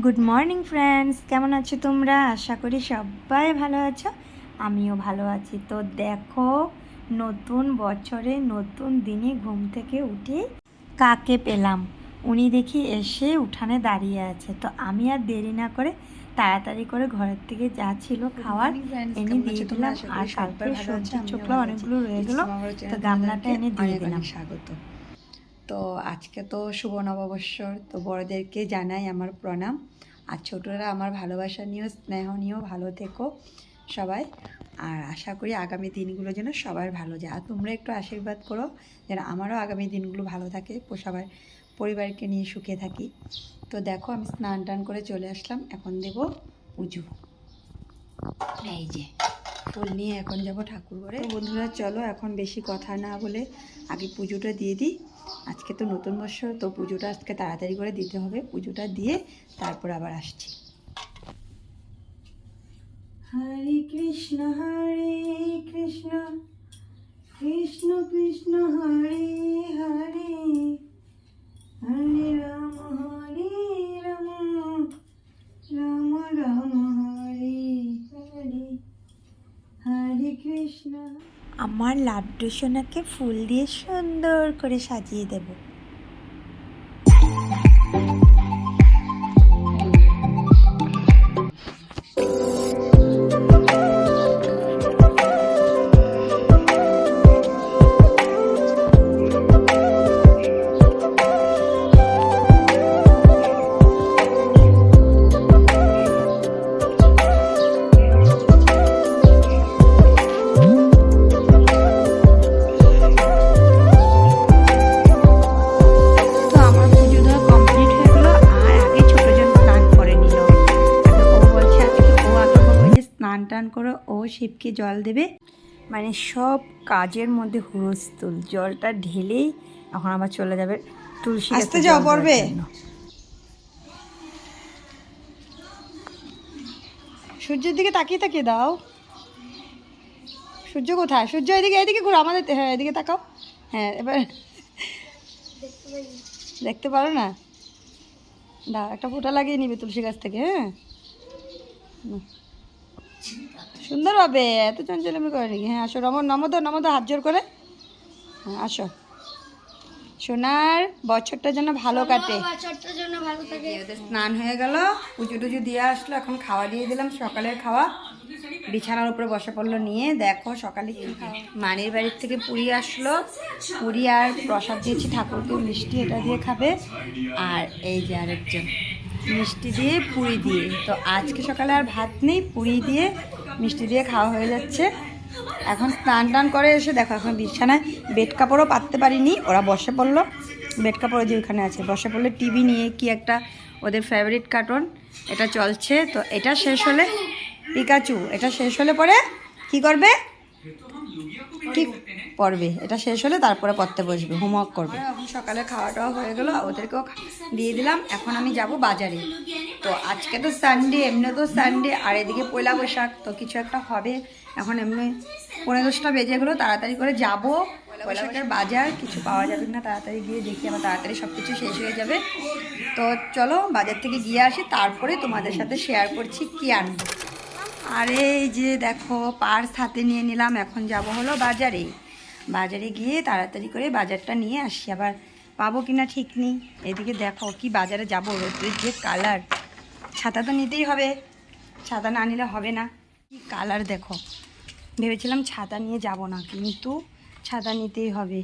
Good morning friends কেমন আছো তোমরা? আশা করি সবাই ভালো আছো। আমিও ভালো আছি। তো দেখো নতুন বছরে নতুন দিনে ঘুম থেকে উঠে কাকে পেলাম? উনি দেখি এসে উঠানে দাঁড়িয়ে আছে। তো আমি আর দেরি না করে তাড়াতাড়ি করে ঘরের থেকে যা ছিল খাওয়ার এনে দিয়ে দিলাম। আর কালকে সবজি চোখলা অনেকগুলো রয়ে গেলো। তো গামলাটা এনে দিয়ে দিলাম। স্বাগত। তো আজকে তো শুভ নববৎসর, তো বড়দেরকে জানাই আমার প্রণাম। আর ছোটরা আমার ভালোবাসা নিয়েও, স্নেহ নিয়েও ভালো থেকো সবাই। আর আশা করি আগামী দিনগুলো যেন সবার ভালো যায়। আর তোমরা একটু আশীর্বাদ করো যেন আমারও আগামী দিনগুলো ভালো থাকে সবার পরিবারকে নিয়ে সুখে থাকি। তো দেখো আমি স্নান টান করে চলে আসলাম, এখন দেব পুজো। এই যে, ফুল নিয়ে এখন যাব ঠাকুর ঘরে। বন্ধুরা চলো এখন বেশি কথা না বলে আগে পুজোটা দিয়ে দিই। আজকে তো নতুন বছর, তো পুজোটা আজকে তাড়াতাড়ি করে দিতে হবে। পুজোটা দিয়ে তারপর আবার আসছি। হরে কৃষ্ণ হরে কৃষ্ণ কৃষ্ণ কৃষ্ণ, হরে হরে। হরে রাম হরে রাম। আমার লাড্ডু সোনাকে ফুল দিয়ে সুন্দর করে সাজিয়ে দেব। টান করে ও শিবকে জল দেবে। মানে সব কাজের মধ্যে হুরস্থুল। জলটা ঢেলেই এখন আবার চলে যাবে তুলসী গাছে আস্তে যাও, পড়বে। সূর্যের দিকে তাকিয়ে তাকিয়ে দাও। সূর্য কোথায়? সূর্য এদিকে এদিকে ঘুরো আমাদের হ্যাঁ এদিকে তাকাও। হ্যাঁ এবার দেখতে পারো না? দাও একটা ফোঁটা লাগিয়ে নিবে তুলসী গাছ থেকে হ্যাঁ। সুন্দর হবে এত চঞ্চলামি করে নাকি হ্যাঁ আসো নম নমদ নমদ হাত জোর করে। হ্যাঁ আসো। সোনার বছরটা যেন ভালো কাটে। স্নান হয়ে গেল পুজো টুজো দিয়ে আসলো এখন খাওয়া দিয়ে দিলাম সকালের খাওয়া। বিছানার উপরে বসে পড়ল নিয়ে দেখো সকালে কি খাওয়া। মানির বাড়ির থেকে পুরি আসলো। পুরি আর প্রসাদ দিয়েছি ঠাকুরকে মিষ্টি এটা দিয়ে খাবে। আর এই যে আরেকজন। মিষ্টি দিয়ে পুরি দিয়ে। তো আজকে সকালে আর ভাত নেই, পুরি দিয়ে মিষ্টি দিয়ে খাওয়া হয়ে যাচ্ছে। এখন স্নান টান করে এসে দেখো, এখন বিছানায় বেড কাপড়ও পাততে পারিনি, ওরা বসে পড়ল। বেড কাপড় যে ওখানে আছে, বসে পড়লে টিভি নিয়ে, কি একটা ওদের ফেভারিট কার্টুন এটা চলছে। তো এটা শেষ হলে পিকাচু, এটা শেষ হলে পরে কি করবে? কি পড়বে। এটা শেষ হলে তারপরে পড়তে বসবে, হোমওয়ার্ক করবে। এখন সকালে খাওয়া টাওয়া হয়ে গেলো, ওদেরকেও দিয়ে দিলাম। এখন আমি যাব বাজারে। তো আজকে তো সানডে এমনি তো সানডে আর এদিকে পয়লা বৈশাখ, তো কিছু একটা হবে। এখন এমনি পনেরো দশটা বেজে গেলো, তাড়াতাড়ি করে যাব। পয়লা বাজার, কিছু পাওয়া যাবে না তাড়াতাড়ি গিয়ে দেখি আবার তাড়াতাড়ি সব কিছু শেষ হয়ে যাবে। তো চলো, বাজার থেকে গিয়ে আসি, তারপরে তোমাদের সাথে শেয়ার করছি কি আনব। আরে এই যে দেখো পার্স হাতে নিয়ে নিলাম, এখন যাব হলো বাজারে। বাজারে গিয়ে তাড়াতাড়ি করে বাজারটা নিয়ে আসি। আবার পাবো কিনা ঠিক নেই। এদিকে দেখো কি বাজারে যাব, রোদ্রের যে কালার। ছাতা তো নিতেই হবে। ছাতা না নিলে হবে না। কি কালার দেখো। ভেবেছিলাম ছাতা নিয়ে যাব না, কিন্তু ছাতা নিতেই হবে।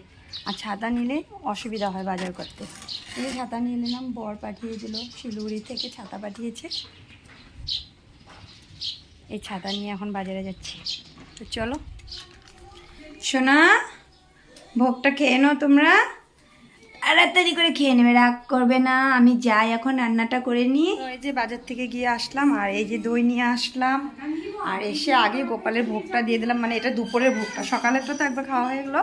আর ছাতা নিলে অসুবিধা হয় বাজার করতে। এই ছাতা নিয়ে নিলাম বর পাঠিয়ে দিল শিলিগুড়ি থেকে ছাতা পাঠিয়েছে। এই ছাতা নিয়ে এখন বাজারে যাচ্ছি। তো চলো সোনা ভোগটা খেয়ে নাও তোমরা। তাড়াতাড়ি করে খেয়ে নেবে, রাগ করবে না, আমি যাই, এখন রান্নাটা করে নিই এই যে বাজার থেকে গিয়ে আসলাম, আর এই যে দই নিয়ে আসলাম। আর এসে আগে গোপালের ভোগটা দিয়ে দিলাম মানে এটা দুপুরের ভোগটা, সকালেরটা তো একবার খাওয়া হয়ে গেলো।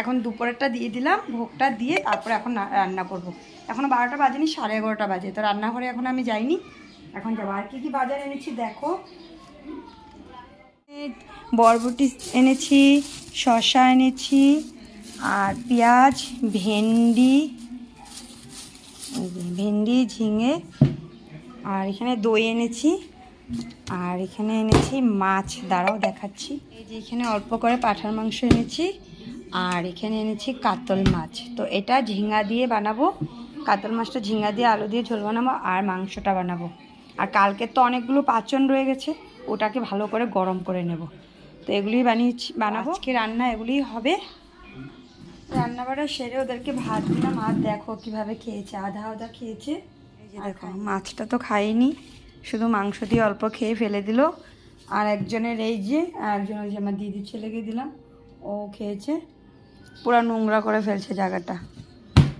এখন দুপুরেরটা দিয়ে দিলাম, ভোগটা দিয়ে তারপরে এখন রান্না করব। এখনও বারোটা বাজেনি, সাড়ে এগারোটা বাজে, তো রান্নাঘরে এখন আমি যাইনি। এখন যাব। আর কী কী বাজার এনেছি দেখো। বরবটি এনেছি, শসা এনেছি, আর পেঁয়াজ, ভেন্ডি ভেন্ডি, ঝিঙে, আর এখানে দই এনেছি, আর এখানে এনেছি মাছ। দাঁড়াও, দেখাচ্ছি। এই যে এখানে অল্প করে পাঠার মাংস এনেছি, আর এখানে এনেছি কাতল মাছ। তো এটা ঝিঙ্গা দিয়ে বানাবো। কাতল মাছটা ঝিঙ্গা দিয়ে আলু দিয়ে ঝোল বানাবো, আর মাংসটা বানাবো। আর কালকে তো অনেকগুলো পাচন রয়ে গেছে, ওটাকে ভালো করে গরম করে নেব। তো এগুলিই বানিয়েছি বানাবো। আজকে রান্না এগুলিই হবে। রান্না বাড়া সেরে ওদেরকে ভাত দিলাম। আর দেখো কীভাবে খেয়েছে। আধা আধা খেয়েছে। দেখো। মাছটা তো খাইনি শুধু মাংস দিয়ে অল্প খেয়ে ফেলে দিল। আর একজনের এই যে আর একজন ওই যে আমার দিদির ছেলেকে দিলাম। ও খেয়েছে। পুরো নোংরা করে ফেলছে জায়গাটা।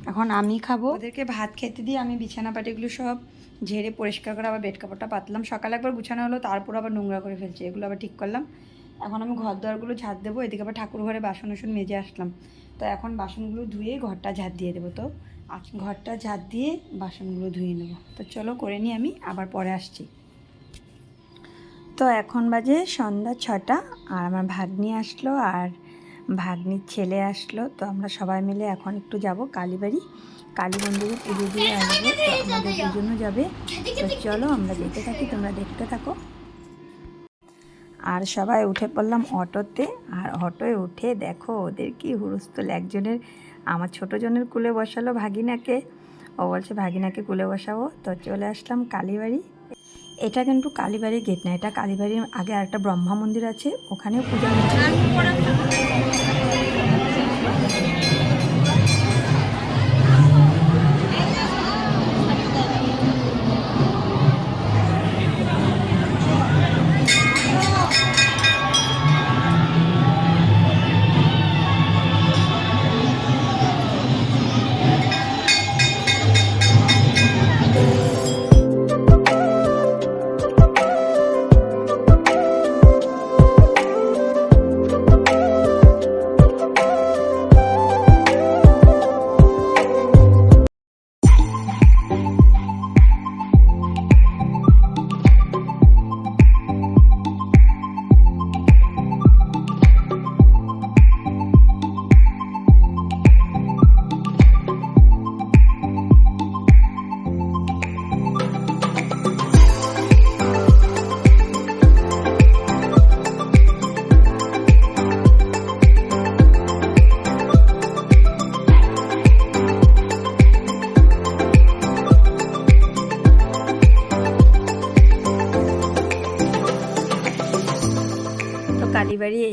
এখন আমি খাব। ওদেরকে ভাত খেতে দিয়ে আমি বিছানা পাটিগুলো সব ঝেড়ে পরিষ্কার করে আবার বেড কাপড়টা পাতলাম। সকালে একবার গুছানো হলো তারপর আবার নোংরা করে ফেলছে। এগুলো আবার ঠিক করলাম। এখন আমি ঘর দোয়ারগুলো ঝাড় দেবো, এদিকে আবার ঠাকুর ঘরে বাসন উসন মেজে আসলাম। তো এখন বাসনগুলো ধুয়ে ঘরটা ঝাড় দিয়ে দেবো তো। আজ ঘরটা ঝাড় দিয়ে বাসনগুলো ধুয়ে নেব। তো চলো করে নিই আমি, আবার পরে আসছি। তো এখন বাজে সন্ধ্যা ছটা, আর আমার ভাগ্নি আসলো আর ভাগ্নির ছেলে আসলো। তো আমরা সবাই মিলে এখন একটু যাব কালীবাড়ি। কালী মন্দিরে পুজো দিয়ে আসব আমাদের দুজনও যাবে। তো চলো আমরা যেতে থাকি, তোমরা দেখতে থাকো। আর সবাই উঠে পড়লাম অটোতে। আর অটোয় উঠে দেখো, ওদের কি হুরুস্থল একজনের, আমার ছোটো জনের কুলে বসালো ভাগিনাকে। ও বলছে, ভাগিনাকে কুলে বসাবো? তো চলে আসলাম কালীবাড়ি। এটা কিন্তু কালীবাড়ির গেট না, এটা কালীবাড়ির আগে আরেকটা ব্রহ্মা মন্দির আছে, ওখানেও পূজা হচ্ছে।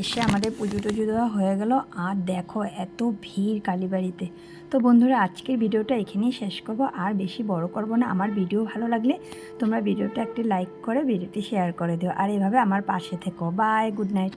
এসে আমাদের পুজো টুজো দেওয়া হয়ে গেল। আর দেখো, এত ভিড় কালীবাড়িতে। তো বন্ধুরা, আজকের ভিডিওটা এখানেই শেষ করব। আর বেশি বড় করব না, আমার ভিডিও ভালো লাগলে তোমরা ভিডিওটা একটি লাইক করে, ভিডিওটি শেয়ার করে দিও। আর এভাবে আমার পাশে থেকো। Bye, good night.